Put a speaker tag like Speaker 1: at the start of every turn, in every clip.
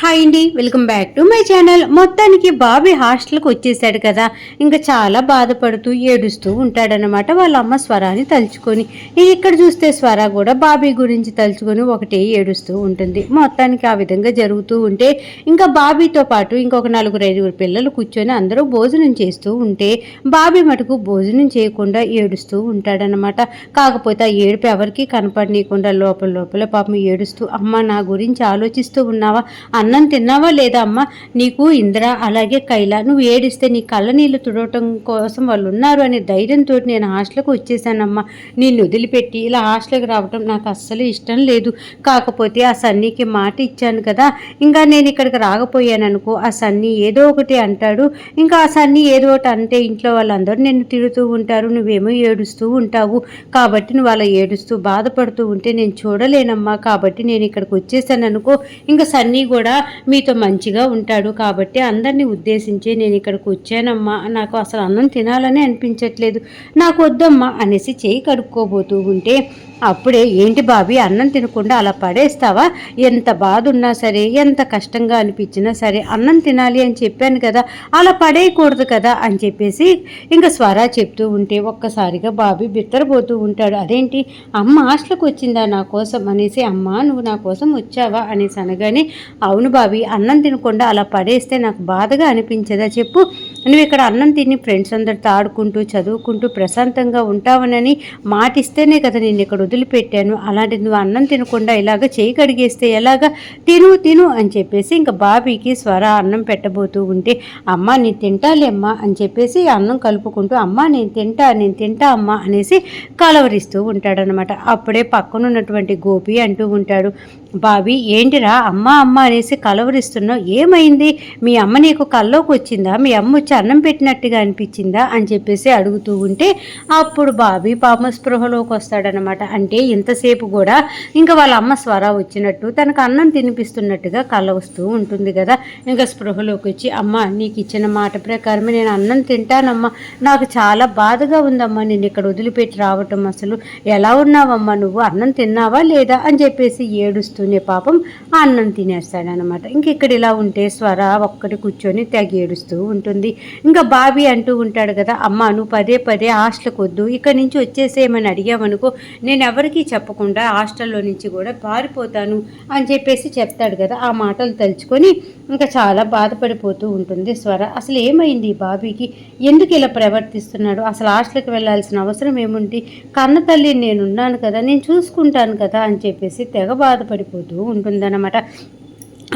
Speaker 1: Hi అండి welcome back to my channel. మొత్తానికి బాబీ హాస్టల్కి వచ్చేసాడు కదా. ఇంకా చాలా బాధపడుతూ ఏడుస్తూ ఉంటాడనమాట వాళ్ళ అమ్మ స్వరాన్ని తలుచుకొని. ఇక్కడ చూస్తే స్వర కూడా బాబీ గురించి తలుచుకొని ఒకటే ఏడుస్తూ ఉంటుంది. మొత్తానికి ఆ విధంగా జరుగుతూ ఉంటే ఇంకా బాబీతో పాటు ఇంకొక నలుగురు ఐదుగురు పిల్లలు కూర్చొని అందరూ భోజనం చేస్తూ ఉంటే బాబీ మటుకు భోజనం చేయకుండా ఏడుస్తూ ఉంటాడనమాట కాకపోతే ఆ ఏడుపు ఎవరికి కనపడనీయకుండా లోపల లోపల పాపం ఏడుస్తూ అమ్మ నా గురించి ఆలోచిస్తూ ఉన్నావా? అన్నం తిన్నావా లేదా అమ్మ? నీకు ఇంద్ర అలాగే కైలా నువ్వు ఏడిస్తే నీ కళ్ళ నీళ్ళు తుడవటం కోసం వాళ్ళు ఉన్నారు అనే ధైర్యంతో నేను హాస్టల్కి వచ్చేసానమ్మా. నిన్ను వదిలిపెట్టి ఇలా హాస్టల్కి రావటం నాకు అస్సలు ఇష్టం లేదు. కాకపోతే ఆ సన్నీకి మాట ఇచ్చాను కదా. ఇంకా నేను ఇక్కడికి రాకపోయాను అనుకో ఆ సన్నీ ఏదో ఒకటి అంటాడు. ఇంకా ఆ సన్నీ ఏదో ఒకటి అంటే ఇంట్లో వాళ్ళందరూ నిన్ను తిడుతూ ఉంటారు నువ్వేమో ఏడుస్తూ ఉంటావు. కాబట్టి నువ్వు అలా ఏడుస్తూ బాధపడుతూ ఉంటే నేను చూడలేనమ్మా. కాబట్టి నేను ఇక్కడికి వచ్చేసాను అనుకో ఇంకా సన్నీ కూడా మీతో మంచిగా ఉంటాడు కాబట్టి అందరినీ ఉద్దేశించి నేను ఇక్కడికి వచ్చానమ్మా. నాకు అసలు అన్నం తినాలని అనిపించట్లేదు. నాకు వద్దమ్మా అనేసి చేయి కడుక్కోబోతూ ఉంటే అప్పుడే ఏంటి బాబీ అన్నం తినకుండా అలా పడేస్తావా? ఎంత బాధ ఉన్నా సరే ఎంత కష్టంగా అనిపించినా సరే అన్నం తినాలి అని చెప్పాను కదా అలా పడేయకూడదు కదా అని చెప్పేసి ఇంకా స్వరా చెప్తూ ఉంటే ఒక్కసారిగా బాబీ బిత్తరపోతూ ఉంటాడు. అదేంటి? అమ్మ హాస్టల్కి వచ్చిందా నా కోసం? అనేసి అమ్మ నువ్వు నా కోసం వచ్చావా? అనేసి అనగానే అవును బాబీ అన్నం తినకుండా అలా పడేస్తే నాకు బాధగా అనిపించదా? చెప్పు. నువ్వు ఇక్కడ అన్నం తిని ఫ్రెండ్స్ అందరితో ఆడుకుంటూ చదువుకుంటూ ప్రశాంతంగా ఉంటావనని మాటిస్తేనే కదా నేను ఇక్కడ వదిలిపెట్టాను. అలాంటి నువ్వు అన్నం తినకుండా ఇలాగ చేయి కడిగేస్తే ఎలాగా? తిను తిను అని చెప్పేసి ఇంకా బాబీకి స్వర అన్నం పెట్టబోతూ ఉంటే అమ్మ నేను తింటాలే అమ్మా అని చెప్పేసి అన్నం కలుపుకుంటూ అమ్మ నేను తింటా నేను తింటా అమ్మా అనేసి కలవరిస్తూ ఉంటాడనమాట అప్పుడే పక్కనున్నటువంటి గోపి అంటూ ఉంటాడు బాబీ ఏంటిరా అమ్మ అమ్మ అనేసి కలవరిస్తున్నావు? ఏమైంది? మీ అమ్మ నీకు కల్లోకి వచ్చిందా మీ అమ్మ వచ్చి అన్నం పెట్టినట్టుగా అనిపించిందా అని చెప్పేసి అడుగుతూ ఉంటే అప్పుడు బాబీ పాప స్పృహలోకి వస్తాడనమాట అంటే ఇంతసేపు కూడా ఇంకా వాళ్ళ అమ్మ స్వర వచ్చినట్టు తనకు అన్నం తినిపిస్తున్నట్టుగా కళ్ళ వస్తూ ఉంటుంది కదా. ఇంకా స్పృహలోకి వచ్చి అమ్మ నీకు ఇచ్చిన మాట ప్రకారమే నేను అన్నం తింటానమ్మా. నాకు చాలా బాధగా ఉందమ్మా. నేను ఇక్కడ వదిలిపెట్టి రావటం అసలు ఎలా ఉన్నావమ్మా? నువ్వు అన్నం తిన్నావా లేదా? అని చెప్పేసి ఏడుస్తూనే పాపం ఆ అన్నం తినేస్తాడనమాట ఇంక ఇక్కడ ఇలా ఉంటే స్వర ఒక్కటి కూర్చొని తెగ ఏడుస్తూ ఉంటుంది. ఇంకా బాబీ అంటూ ఉంటాడు కదా అమ్మ నువ్వు పదే పదే హాస్టల్కి వద్దు ఇక్కడ నుంచి వచ్చేసేయమని అడిగామనుకో నేను ఎవరికీ చెప్పకుండా హాస్టల్లో నుంచి కూడా పారిపోతాను అని చెప్పేసి చెప్తాడు కదా ఆ మాటలు తలుచుకొని ఇంకా చాలా బాధపడిపోతూ ఉంటుంది స్వర. అసలు ఏమైంది ఈ బాబీకి? ఎందుకు ఇలా ప్రవర్తిస్తున్నాడు? అసలు హాస్టల్కి వెళ్ళాల్సిన అవసరం ఏముంది? కన్న తల్లి నేనున్నాను కదా నేను చూసుకుంటాను కదా అని చెప్పేసి తెగ బాధపడిపోతూ ఉంటుందన్నమాట.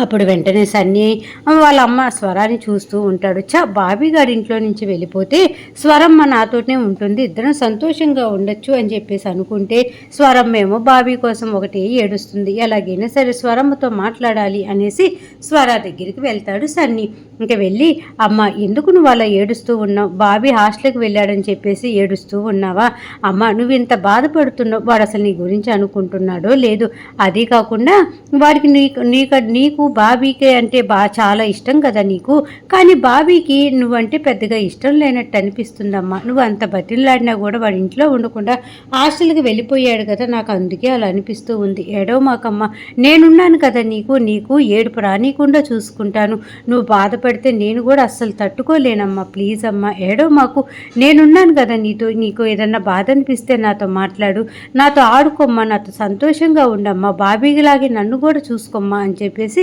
Speaker 1: అప్పుడు వెంటనే సన్నీ వాళ్ళ అమ్మ స్వరాన్ని చూస్తూ ఉంటాడు. చా బాబీ గారి ఇంట్లో నుంచి వెళ్ళిపోతే స్వరమ్మ నాతోనే ఉంటుంది. ఇద్దరం సంతోషంగా ఉండొచ్చు అని చెప్పేసి అనుకుంటే స్వరమ్మేమో బాబీ కోసం ఒకటి ఏడుస్తుంది. ఎలాగైనా సరే స్వరమ్మతో మాట్లాడాలి అనేసి స్వర దగ్గరికి వెళ్తాడు సన్నీ. ఇంకా వెళ్ళి అమ్మ ఎందుకు నువ్వు అలా ఏడుస్తూ ఉన్నావు? బాబీ హాస్టల్కి వెళ్ళాడని చెప్పేసి ఏడుస్తూ ఉన్నావా? అమ్మ నువ్వు ఇంత బాధపడుతున్నావు. వాడు అసలు నీ గురించి అనుకుంటున్నాడో లేదు. అది కాకుండా వాడికి నీకు నీకు నీకు బాబీకి అంటే బా చాలా ఇష్టం కదా నీకు? కానీ బాబీకి నువ్వంటే పెద్దగా ఇష్టం లేనట్టు అనిపిస్తుందమ్మా. నువ్వు అంత బతిలాడినా కూడా వాడి ఇంట్లో ఉండకుండా హాస్టల్కి వెళ్ళిపోయాడు కదా నాకు అందుకే అలా అనిపిస్తూ ఉంది. ఏడో మాకమ్మ నేనున్నాను కదా నీకు నీకు ఏడుపు రానీకుండా చూసుకుంటాను. నువ్వు బాధపడితే నేను కూడా అస్సలు తట్టుకోలేనమ్మా ప్లీజ్ అమ్మా. ఏడో మాకు నేనున్నాను కదా నీతో నీకు ఏదన్నా బాధ అనిపిస్తే నాతో మాట్లాడు. నాతో ఆడుకోమ్మా నాతో సంతోషంగా ఉండమ్మా. బాబీలాగే నన్ను కూడా చూసుకోమ్మా అని చెప్పేసి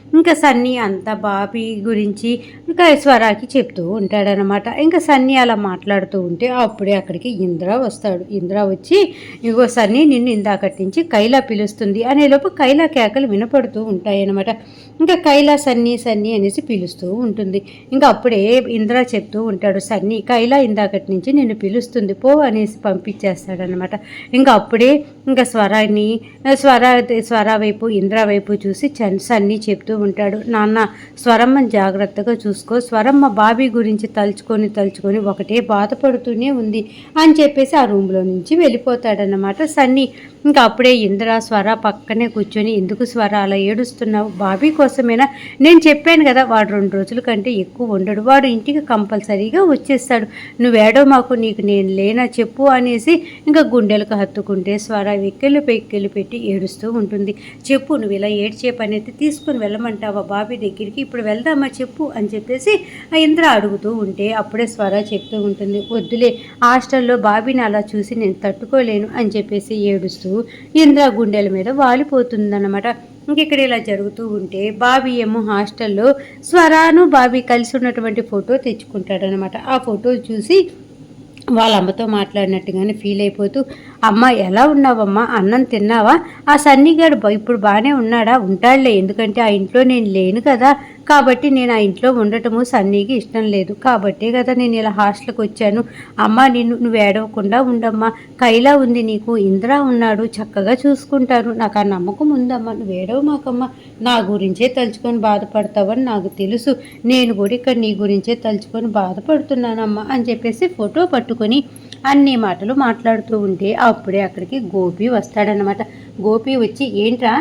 Speaker 1: ఇంకా సన్నీ అంతా బాబీ గురించి ఇంకా స్వరాకి చెప్తూ ఉంటాడనమాట ఇంకా సన్నీ అలా మాట్లాడుతూ ఉంటే అప్పుడే అక్కడికి ఇంద్ర వస్తాడు. ఇంద్ర వచ్చి ఇగో సన్నీ నిన్ను ఇందాకటి నుంచి కైలా పిలుస్తుంది అనేలోపు కైలా కేకలు వినపడుతూ ఉంటాయన్నమాట. ఇంకా కైలా సన్నీ సన్నీ అనేసి పిలుస్తూ ఉంటుంది. ఇంకా అప్పుడే ఇంద్ర చెప్తూ ఉంటాడు సన్నీ కైలా ఇందాకటి నుంచి నిన్ను పిలుస్తుంది పో అనేసి పంపించేస్తాడనమాట ఇంకా అప్పుడే ఇంకా స్వరాన్ని స్వర స్వర వైపు ఇంద్ర వైపు చూసి చన్ సన్నీ చెప్తూ ఉంటాడు. నాన్న స్వరమ్మని జాగ్రత్తగా చూసుకో. స్వరమ్మ బాబీ గురించి తలుచుకొని తలుచుకొని ఒకటే బాధపడుతూనే ఉంది అని చెప్పేసి ఆ రూమ్లో నుంచి వెళ్ళిపోతాడనమాట సన్నీ. ఇంకా అప్పుడే ఇంద్ర స్వర పక్కనే కూర్చొని ఎందుకు స్వర అలా ఏడుస్తున్నావు? బాబీ కోసమేనా? నేను చెప్పాను కదా వాడు రెండు రోజుల కంటే ఎక్కువ ఉండడు. వాడు ఇంటికి కంపల్సరీగా వచ్చేస్తాడు. నువ్వు ఏడో మాకు నీకు నేను లేనా చెప్పు అనేసి ఇంకా గుండెలకు హత్తుకుంటే స్వర వెక్కెళ్ళు పెక్కెళ్ళు పెట్టి ఏడుస్తూ ఉంటుంది. చెప్పు నువ్వు ఇలా ఏడ్చే పని అయితే తీసుకుని వెళ్ళమంటావా బాబీ దగ్గరికి? ఇప్పుడు వెళ్దామా చెప్పు అని చెప్పేసి ఆ ఇంద్ర అడుగుతూ ఉంటే అప్పుడే స్వర చెప్తూ ఉంటుంది వద్దులే హాస్టల్లో బాబీని అలా చూసి నేను తట్టుకోలేను అని చెప్పేసి ఏడుస్తూ ఇంద్ర గుండెల మీద వాలిపోతుందన్నమాట. ఇక్కడ ఇలా జరుగుతూ ఉంటే బాబీ ఏమో హాస్టల్లో స్వరాను బాబీ కలిసి ఉన్నటువంటి ఫోటో తెచ్చుకుంటాడనమాట ఆ ఫోటో చూసి వాళ్ళ అమ్మతో మాట్లాడినట్టుగానే ఫీల్ అయిపోతూ అమ్మ ఎలా ఉన్నావమ్మా? అన్నం తిన్నావా? ఆ సన్నిగాడు ఇప్పుడు బాగానే ఉన్నాడా? ఉంటాడులే ఎందుకంటే ఆ ఇంట్లో నేను లేను కదా. కాబట్టి నేను ఆ ఇంట్లో ఉండటము సన్నీకి ఇష్టం లేదు. కాబట్టే కదా నేను ఇలా హాస్టల్కి వచ్చాను. అమ్మ నిన్ను నువ్వు ఏడవకుండా ఉండమ్మా. కైలా ఉంది నీకు. ఇంద్ర ఉన్నాడు. చక్కగా చూసుకుంటారు. నాకు ఆ నమ్మకం ఉందమ్మా. నువ్వు ఏడవ మాకమ్మ. నా గురించే తలుచుకొని బాధపడతావని నాకు తెలుసు. నేను కూడా ఇక్కడ నీ గురించే తలుచుకొని బాధపడుతున్నానమ్మా అని చెప్పేసి ఫోటో పట్టుకొని అన్ని మాటలు మాట్లాడుతూ ఉంటే అప్పుడే అక్కడికి గోపి వస్తాడనమాట గోపి వచ్చి ఏంట్రా?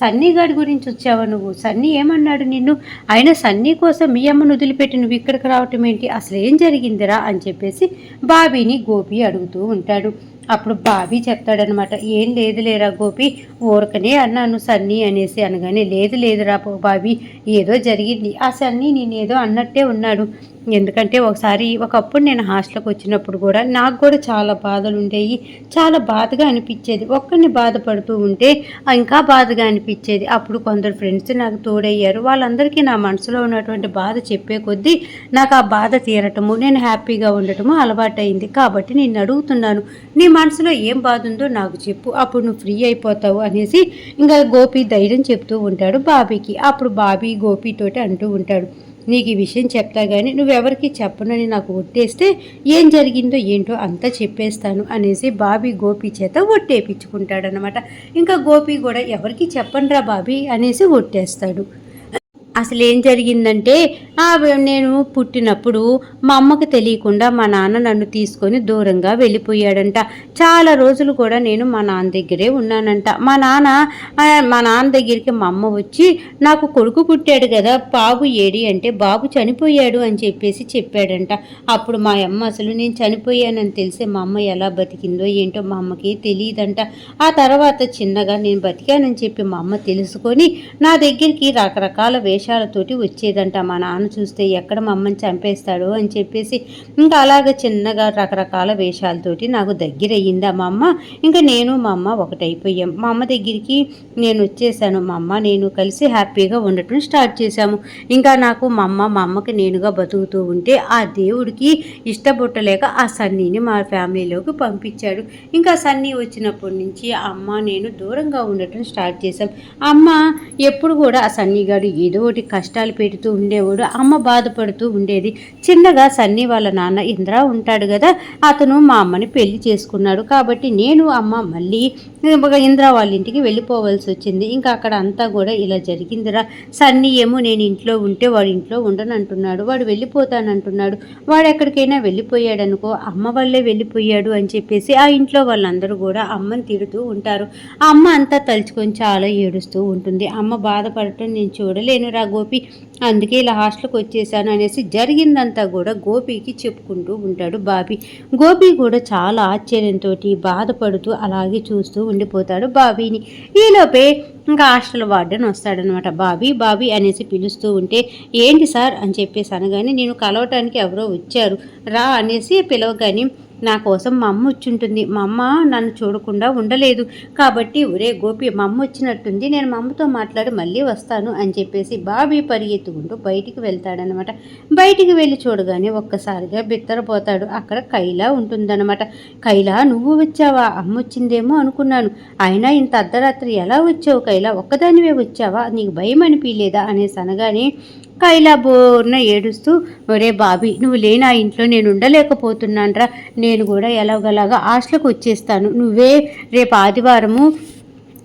Speaker 1: సన్నీ గారి గురించి వచ్చావా నువ్వు? సన్నీ ఏమన్నాడు నిన్ను? ఆయన సన్నీ కోసం మీ అమ్మను వదిలిపెట్టి నువ్వు ఇక్కడికి రావటం ఏంటి? అసలు ఏం జరిగిందిరా? అని చెప్పేసి బాబీని గోపి అడుగుతూ ఉంటాడు. అప్పుడు బాబీ చెప్తాడనమాట ఏం లేదు లేరా గోపి ఊరకనే అన్నాను సన్నీ అనేసి అనగానే లేదు లేదురా పో బాబీ ఏదో జరిగింది. ఆ సన్నీ నేనేదో అన్నట్టే ఉన్నాడు. ఎందుకంటే ఒకసారి ఒకప్పుడు నేను హాస్టల్కి వచ్చినప్పుడు కూడా నాకు కూడా చాలా బాధలు ఉండేవి. చాలా బాధగా అనిపించేది. ఒక్కరిని బాధపడుతూ ఉంటే ఇంకా బాధగా అనిపించేది. అప్పుడు కొందరు ఫ్రెండ్స్ నాకు తోడయ్యారు. వాళ్ళందరికీ నా మనసులో ఉన్నటువంటి బాధ చెప్పే కొద్దీ నాకు ఆ బాధ తీరటము నేను హ్యాపీగా ఉండటము అలవాటైంది. కాబట్టి నేను అడుగుతున్నాను నీ మనసులో ఏం బాధ ఉందో నాకు చెప్పు. అప్పుడు నువ్వు ఫ్రీ అయిపోతావు అనేసి ఇంకా గోపి ధైర్యం చెప్తూ ఉంటాడు బాబీకి. అప్పుడు బాబీ గోపితోటి అంటూ ఉంటాడు నీకు ఈ విషయం చెప్తా కానీ నువ్వెవరికి చెప్పనని నాకు ఒట్టేస్తే ఏం జరిగిందో ఏంటో అంతా చెప్పేస్తాను అనేసి బాబీ గోపి చేత ఒట్టేపించుకుంటాడనమాట ఇంకా గోపి కూడా ఎవరికి చెప్పనరా బాబీ అనేసి ఒట్టేస్తాడు. అసలు ఏం జరిగిందంటే నేను పుట్టినప్పుడు మా అమ్మకు తెలియకుండా మా నాన్న నన్ను తీసుకొని దూరంగా వెళ్ళిపోయాడంట. చాలా రోజులు కూడా నేను మా నాన్న దగ్గరే ఉన్నానంట. మా నాన్న మా నాన్న దగ్గరికి మా అమ్మ వచ్చి నాకు కొడుకు పుట్టాడు కదా బాబు ఏడి అంటే బాబు చనిపోయాడు అని చెప్పేసి చెప్పాడంట. అప్పుడు మా అమ్మ అసలు నేను చనిపోయానని తెలిసే మా అమ్మ ఎలా బతికిందో ఏంటో మా అమ్మకి తెలియదంట. ఆ తర్వాత చిన్నగా నేను బతికానని చెప్పి మా అమ్మ తెలుసుకొని నా దగ్గరికి రకరకాల వేషాలతోటి వచ్చేదంట. మా నాన్న చూస్తే ఎక్కడ మా అమ్మని చంపేస్తాడు అని చెప్పేసి ఇంకా అలాగ చిన్నగా రకరకాల వేషాలతోటి నాకు దగ్గర అయ్యింది మా అమ్మ. ఇంకా నేను మా అమ్మ ఒకటైపోయాం. మా అమ్మ దగ్గరికి నేను వచ్చేసాను. మా అమ్మ నేను కలిసి హ్యాపీగా ఉండటం స్టార్ట్ చేశాము. ఇంకా నాకు మా అమ్మ మా అమ్మకి నేనుగా బతుకుతూ ఉంటే ఆ దేవుడికి ఇష్టపట్టలేక ఆ సన్నీని మా ఫ్యామిలీలోకి పంపించాడు. ఇంకా సన్నీ వచ్చినప్పటి నుంచి అమ్మ నేను దూరంగా ఉండటం స్టార్ట్ చేశాం. అమ్మ ఎప్పుడు కూడా ఆ సన్నీగాడు ఏదో తోటి కష్టాలు పెడుతూ ఉండేవాడు. అమ్మ బాధపడుతూ ఉండేది. చిన్నగా సన్నీ వాళ్ళ నాన్న ఇంద్ర ఉంటాడు కదా అతను మా అమ్మని పెళ్ళి చేసుకున్నాడు. కాబట్టి నేను అమ్మ మళ్ళీ ఇంద్ర వాళ్ళ ఇంటికి వెళ్ళిపోవాల్సి వచ్చింది. ఇంకా అక్కడ అంతా కూడా ఇలా జరిగిందిరా. సన్నీ ఏమో నేను ఇంట్లో ఉంటే వాడు ఇంట్లో ఉండను అంటున్నాడు. వాడు వెళ్ళిపోతానంటున్నాడు వాడు ఎక్కడికైనా వెళ్ళిపోయాడు అనుకో అమ్మ వల్లే వెళ్ళిపోయాడు అని చెప్పేసి ఆ ఇంట్లో వాళ్ళందరూ కూడా అమ్మని తిడుతూ ఉంటారు. ఆ అమ్మ అంతా తలుచుకొని చాలా ఏడుస్తూ ఉంటుంది. అమ్మ బాధపడటం నేను చూడలేను రా గోపి. అందుకే ఇలా హాస్టల్కి వచ్చేసాను అనేసి జరిగిందంతా కూడా గోపికి చెప్పుకుంటూ ఉంటాడు బాబీ. గోపి కూడా చాలా ఆశ్చర్యంతో బాధపడుతూ అలాగే చూస్తూ ఉండిపోతాడు బాబీని. ఈలోపే ఇంకా హాస్టల్ వార్డెన్ వస్తాడనమాట బాబీ. బాబీ అనేసి పిలుస్తూ ఉంటే ఏంటి సార్? అని చెప్పేసి అనగానే నేను కలవటానికి ఎవరో వచ్చారు. రా అనేసి పిలవగానే నా కోసం మా అమ్మ వచ్చుంటుంది. మా అమ్మ నన్ను చూడకుండా ఉండలేదు. కాబట్టి ఒరే గోపి మా అమ్మ వచ్చినట్టుంది. నేను మా అమ్మతో మాట్లాడి మళ్ళీ వస్తాను అని చెప్పేసి బాబీ పరిగెత్తుకుంటూ బయటికి వెళ్తాడనమాట. బయటికి వెళ్ళి చూడగానే ఒక్కసారిగా బిత్తరపోతాడు. అక్కడ కైలా ఉంటుందన్నమాట కైలా నువ్వు వచ్చావా? అమ్మ వచ్చిందేమో అనుకున్నాను. అయినా ఇంత అర్ధరాత్రి ఎలా వచ్చావు కైలా? ఒక్కదానివే వచ్చావా? నీకు భయం అనిపించలేదా అనేసి అనగానే కైలా బోర్న ఏడుస్తూ ఒరే బాబీ నువ్వు లేని ఆ ఇంట్లో నేను ఉండలేకపోతున్నానరా. నేను కూడా ఎలాగలాగా హాస్టల్కి వచ్చేస్తాను. నువ్వే రేపు ఆదివారము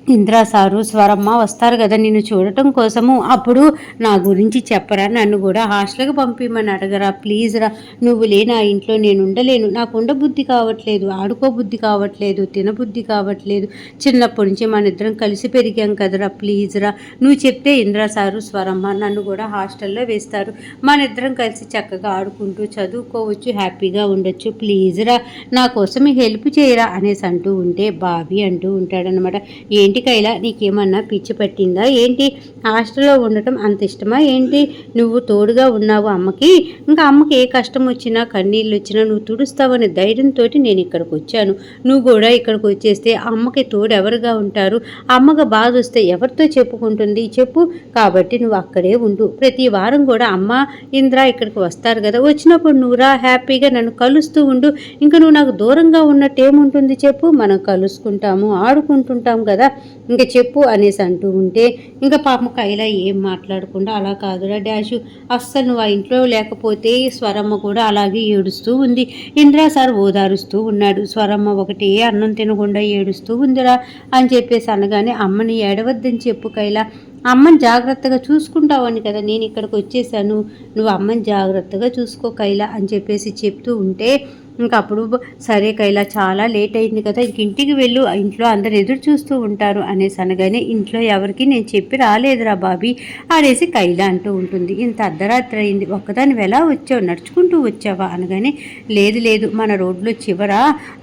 Speaker 1: ఇంద్రా సారు స్వరమ్మ వస్తారు కదా నిన్ను చూడటం కోసము. అప్పుడు నా గురించి చెప్పరా నన్ను కూడా హాస్టల్కి పంపిమని అడగరా. ప్లీజ్ రా నువ్వు లేని ఆ ఇంట్లో నేను ఉండలేను. నాకు ఉండబుద్ధి కావట్లేదు ఆడుకోబుద్ధి కావట్లేదు తినబుద్ధి కావట్లేదు. చిన్నప్పటి నుంచి మన ఇద్దరం కలిసి పెరిగాం కదరా ప్లీజ్ రా. నువ్వు చెప్తే ఇంద్రా సారు స్వరమ్మ నన్ను కూడా హాస్టల్లో వేస్తారు. మన ఇద్దరం కలిసి చక్కగా ఆడుకుంటూ చదువుకోవచ్చు హ్యాపీగా ఉండొచ్చు. ప్లీజ్ రా నా కోసం హెల్ప్ చేయరా అనేసి అంటూ ఉంటే బాబీ అంటూ ఉంటాడనమాట ఏంటి కైలా నీకేమన్నా పిచ్చి పట్టిందా? ఏంటి హాస్టల్లో ఉండటం అంత ఇష్టమా? ఏంటి నువ్వు తోడుగా ఉన్నావు అమ్మకి? ఇంకా అమ్మకి ఏ కష్టం వచ్చినా కన్నీళ్ళు వచ్చినా నువ్వు తుడుస్తావనే ధైర్యంతో నేను ఇక్కడికి వచ్చాను. నువ్వు కూడా ఇక్కడికి వచ్చేస్తే అమ్మకి తోడు ఎవరుగా ఉంటారు? అమ్మగా బాధ వస్తే ఎవరితో చెప్పుకుంటుంది? చెప్పు. కాబట్టి నువ్వు అక్కడే ఉండు. ప్రతి వారం కూడా అమ్మ ఇంద్ర ఇక్కడికి వస్తారు కదా. వచ్చినప్పుడు నువ్వురా హ్యాపీగా నన్ను కలుస్తూ ఉండు. ఇంకా నువ్వు నాకు దూరంగా ఉన్నట్టు ఏముంటుంది చెప్పు. మనం కలుసుకుంటాము ఆడుకుంటుంటాం కదా. ఇంకా చెప్పు అనేసి అంటూ ఉంటే ఇంకా పాపం కైలా ఏం మాట్లాడకుండా అలా కాదురా డాషు. అస్సలు నువ్వు ఆ ఇంట్లో లేకపోతే స్వరమ్మ కూడా అలాగే ఏడుస్తూ ఉంది. ఇంద్రా సార్ ఓదారుస్తూ ఉన్నాడు. స్వరమ్మ ఒకటి అన్నం తినకుండా ఏడుస్తూ ఉందిరా అని చెప్పేసి అనగానే అమ్మని ఏడవద్దని చెప్పు కైలా. అమ్మని జాగ్రత్తగా చూసుకుంటావని కదా నేను ఇక్కడికి వచ్చేసాను. నువ్వు అమ్మని జాగ్రత్తగా చూసుకో కైలా అని చెప్పేసి చెప్తూ ఉంటే ఇంకా అప్పుడు సరే కైలా చాలా లేట్ అయింది కదా ఇంక ఇంటికి వెళ్ళు ఇంట్లో అందరు ఎదురు చూస్తూ ఉంటారు అనేసి అనగానే ఇంట్లో ఎవరికి నేను చెప్పి రాలేదురా బాబీ అనేసి కైలా అంటూ ఉంటుంది. ఇంత అర్ధరాత్రి అయింది ఒక్కదాని ఎలా వచ్చావు నడుచుకుంటూ వచ్చావా అనగానే లేదు లేదు మన రోడ్లో చివర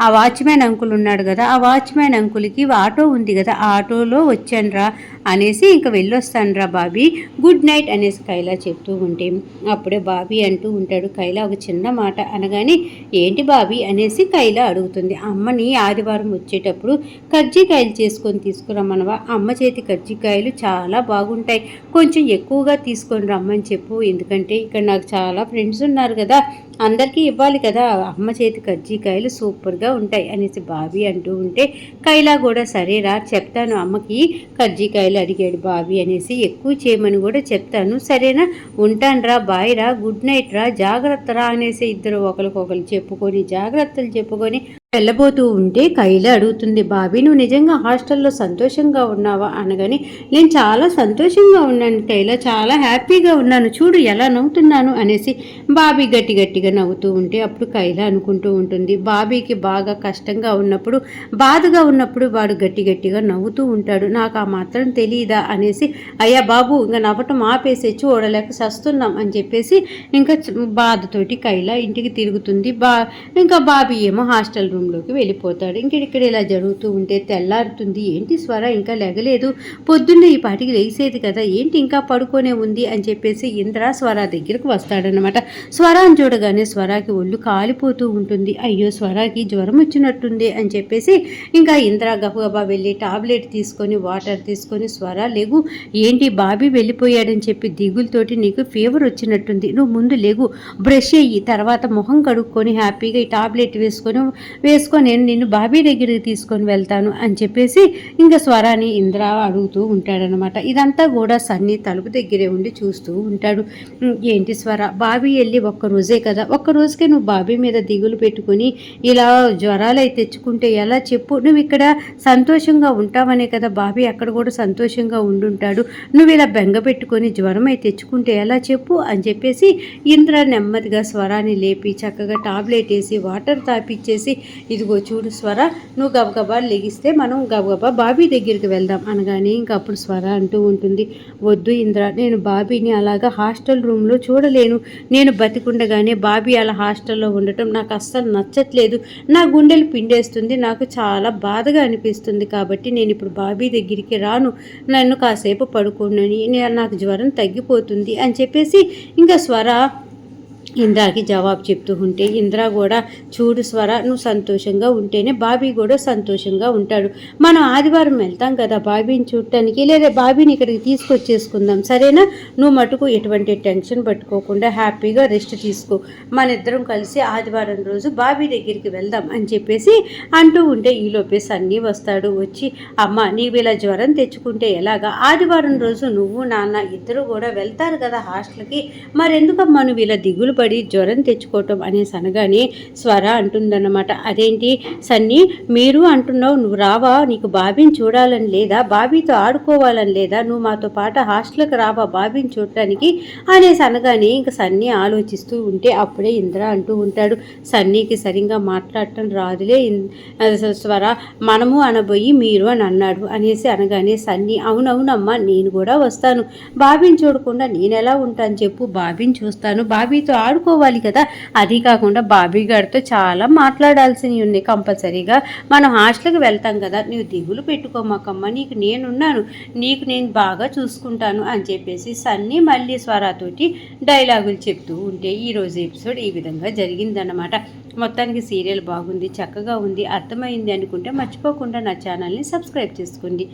Speaker 1: ఆ వాచ్మ్యాన్ అంకుల్ ఉన్నాడు కదా ఆ వాచ్మ్యాన్ అంకుల్కి ఆటో ఉంది కదా ఆ ఆటోలో వచ్చానురా అనేసి ఇంకా వెళ్ళొస్తానురా బాబీ గుడ్ నైట్ అనేసి కైలా చెప్తూ ఉంటే అప్పుడే బాబీ అంటూ ఉంటాడు కైలా ఒక చిన్న మాట అనగానే ఏంటి బాబి అనేసి కైల అడుగుతుంది. అమ్మని ఆదివారం వచ్చేటప్పుడు కజ్జికాయలు చేసుకొని తీసుకురమ్మనవా? అమ్మ చేతి కజ్జికాయలు చాలా బాగుంటాయి. కొంచెం ఎక్కువగా తీసుకొని రమ్మని చెప్పు. ఎందుకంటే ఇక్కడ నాకు చాలా ఫ్రెండ్స్ ఉన్నారు కదా. అందరికీ ఇవ్వాలి కదా. అమ్మ చేతి కజ్జికాయలు సూపర్గా ఉంటాయి అనేసి బాబీ అంటూ ఉంటే కైలా కూడా సరేరా చెప్తాను అమ్మకి. కజ్జికాయలు అడిగాడు బాబీ అనేసి ఎక్కువ చేయమని కూడా చెప్తాను. సరేనా? ఉంటానురా బాయ్ రా గుడ్ నైట్ రా జాగ్రత్త రా అనేసి ఇద్దరు ఒకరికొకరు చెప్పుకొని జాగ్రత్తలు చెప్పుకొని వెళ్ళబోతూ ఉంటే కైల అడుగుతుంది బాబీ నువ్వు నిజంగా హాస్టల్లో సంతోషంగా ఉన్నావా? అనగానే నేను చాలా సంతోషంగా ఉన్నాను కైలా చాలా హ్యాపీగా ఉన్నాను చూడు ఎలా నవ్వుతున్నాను అనేసి బాబీ గట్టి గట్టిగా నవ్వుతూ ఉంటే అప్పుడు కైలా అనుకుంటూ ఉంటుంది. బాబీకి బాగా కష్టంగా ఉన్నప్పుడు బాధగా ఉన్నప్పుడు వాడు గట్టి గట్టిగా నవ్వుతూ ఉంటాడు. నాకు ఆ మాత్రం తెలియదా అనేసి అయ్యా బాబు ఇంకా నవ్వటం ఆపేసి చూడలేక సస్తున్నాం అని చెప్పేసి ఇంకా బాధతోటి కైలా ఇంటికి తిరుగుతుంది. బా ఇంకా బాబీ ఏమో హాస్టల్ రూమ్లోకి వెళ్ళిపోతాడు. ఇంకెక్కడ ఇలా జరుగుతూ ఉంటే తెల్లారుతుంది. ఏంటి స్వర? ఇంకా లెగలేదు. పొద్దున్న ఈ పాటికి లేసేది కదా. ఏంటి ఇంకా పడుకోనే ఉంది అని చెప్పేసి ఇంద్ర స్వర దగ్గరకు వస్తాడనమాట స్వరాన్ని చూడగానే స్వరాకి ఒళ్ళు కాలిపోతూ ఉంటుంది. అయ్యో స్వరాకి జ్వరం వచ్చినట్టుంది అని చెప్పేసి ఇంకా ఇంద్ర గబగబా వెళ్ళి టాబ్లెట్ తీసుకొని వాటర్ తీసుకొని స్వర లేగు. ఏంటి బాబీ వెళ్ళిపోయాడని చెప్పి దిగులతోటి నీకు ఫీవర్ వచ్చినట్టుంది. నువ్వు ముందు లేగు. బ్రష్ అయ్యి తర్వాత మొహం కడుక్కొని హ్యాపీగా ఈ టాబ్లెట్ వేసుకొని వేసుకొని నేను నిన్ను బాబీ దగ్గరికి తీసుకొని వెళ్తాను అని చెప్పేసి ఇంకా స్వరాన్ని ఇంద్ర అడుగుతూ ఉంటాడనమాట ఇదంతా కూడా సన్నీ తలుపు దగ్గరే ఉండి చూస్తూ ఉంటాడు. ఏంటి స్వర? బాబీ వెళ్ళి ఒక్క రోజే కదా? ఒక్కరోజుకే నువ్వు బాబీ మీద దిగులు పెట్టుకుని ఇలా జ్వరాలు అయితే తెచ్చుకుంటే ఎలా? చెప్పు. నువ్వు ఇక్కడ సంతోషంగా ఉంటావనే కదా? బాబీ అక్కడ కూడా సంతోషంగా ఉండుంటాడు. నువ్వు ఇలా బెంగ పెట్టుకొని జ్వరం అయితే తెచ్చుకుంటే ఎలా? చెప్పు అని చెప్పేసి ఇంద్ర నెమ్మదిగా స్వరాన్ని లేపి చక్కగా టాబ్లెట్ వేసి వాటర్ తాపిచ్చేసి ఇదిగో చూడు స్వర నువ్వు గబగబా లెగిస్తే మనం గబగబా బాబీ దగ్గరికి వెళ్దాం అనగానే ఇంక అప్పుడు స్వర అంటూ ఉంటుంది. వద్దు ఇంద్ర నేను బాబీని అలాగా హాస్టల్ రూమ్లో చూడలేను. నేను బతికుండగానే బాబీ అలా హాస్టల్లో ఉండటం నాకు అస్సలు నచ్చట్లేదు. నా గుండెలు పిండేస్తుంది. నాకు చాలా బాధగా అనిపిస్తుంది కాబట్టి నేను ఇప్పుడు బాబీ దగ్గరికి రాను. నన్ను కాసేపు పడుకోనని నాకు జ్వరం తగ్గిపోతుంది అని చెప్పేసి ఇంకా స్వర ఇంద్రాకి జవాబు చెప్తూ ఉంటే ఇంద్ర కూడా చూడు స్వర నువ్వు సంతోషంగా ఉంటేనే బాబీ కూడా సంతోషంగా ఉంటాడు. మనం ఆదివారం వెళ్తాం కదా బాబీని చూడటానికి. లేదా బాబీని ఇక్కడికి తీసుకొచ్చేసుకుందాం. సరేనా? నువ్వు మటుకు ఎటువంటి టెన్షన్ పట్టుకోకుండా హ్యాపీగా రెస్ట్ తీసుకో. మన ఇద్దరం కలిసి ఆదివారం రోజు బాబీ దగ్గరికి వెళ్దాం అని చెప్పేసి అంటూ ఉంటే ఈలోపే సన్నీ వస్తాడు. వచ్చి అమ్మ నీవు ఇలా జ్వరం తెచ్చుకుంటే ఎలాగా? ఆదివారం రోజు నువ్వు నాన్న ఇద్దరు కూడా వెళ్తారు కదా హాస్టల్కి. మరెందుకమ్మా నువ్వు ఇలా దిగులు పడి జ్వరం తెచ్చుకోవటం అనేసి అనగానే స్వర అంటుందన్నమాట. అదేంటి? సన్నీ మీరు అంటున్నావు నువ్వు రావా? నీకు బాబీని చూడాలని లేదా? బాబీతో ఆడుకోవాలని లేదా? నువ్వు మాతో పాటు హాస్టల్కి రావా బాబీని చూడటానికి అనేసి అనగానే ఇంక సన్నీ ఆలోచిస్తూ ఉంటే అప్పుడే ఇంద్ర అంటూ ఉంటాడు. సన్నీకి సరిగ్గా మాట్లాడటం రాదులే ఇన్- స్వర మనము అనబోయి మీరు అని అన్నాడు. అనేసి అనగానే సన్నీ అవునవునమ్మా నేను కూడా వస్తాను. బాబీని చూడకుండా నేను ఎలా ఉంటాను చెప్పు బాబీని చూస్తాను. బాబీతో ఆడుకోవాలి కదా. అది కాకుండా బాబీ గారితో చాలా మాట్లాడాల్సినవి ఉన్నాయి కంపల్సరీగా. మనం హాస్టల్కి వెళ్తాం కదా. నువ్వు దిగులు పెట్టుకోమాకమ్మా. నీకు నేనున్నాను. నీకు నేను బాగా చూసుకుంటాను అని చెప్పేసి సన్నీ మళ్ళీ స్వరాతోటి డైలాగులు చెప్తూ ఉంటే ఈరోజు ఎపిసోడ్ ఈ విధంగా జరిగిందన్నమాట. మొత్తానికి సీరియల్ బాగుంది చక్కగా ఉంది అర్థమైంది అనుకుంటే మర్చిపోకుండా నా ఛానల్ని సబ్స్క్రైబ్ చేసుకోండి.